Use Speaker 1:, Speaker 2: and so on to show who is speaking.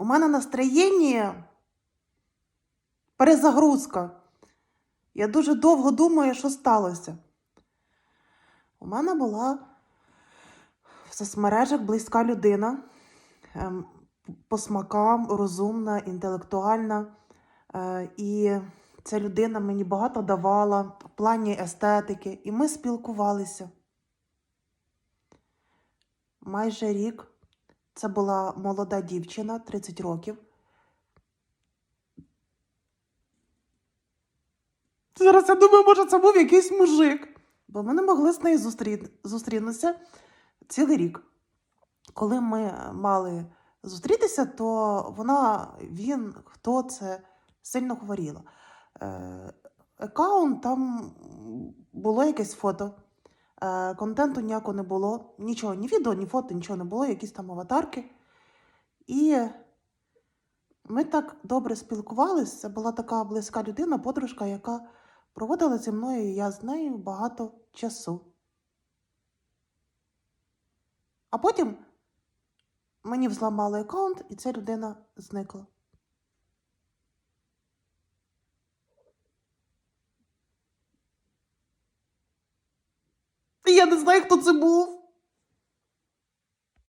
Speaker 1: У мене настроєння перезагрузка. Я дуже довго думаю, що сталося. У мене була в соцмережах близька людина, ем, по смакам, розумна, інтелектуальна. Е, І ця людина мені багато давала в плані естетики, і ми спілкувалися. Майже рік це була молода дівчина, 30 років. Зараз я думаю, може, це був якийсь мужик. Бо ми не могли з нею зустрі... зустрітися цілий рік. Коли ми мали зустрітися, то вона, він, хто це сильно хворіла. Е, Аккаунт там було якесь фото. Е, Контенту ніякого не було, нічого, ні відео, ні фото, нічого не було, якісь там аватарки. І ми так добре спілкувалися. Це була така близька людина, подружка, яка проводила зі мною і я з нею багато часу. А потім мені взламали аккаунт, і ця людина зникла. Я не знаю, хто це був.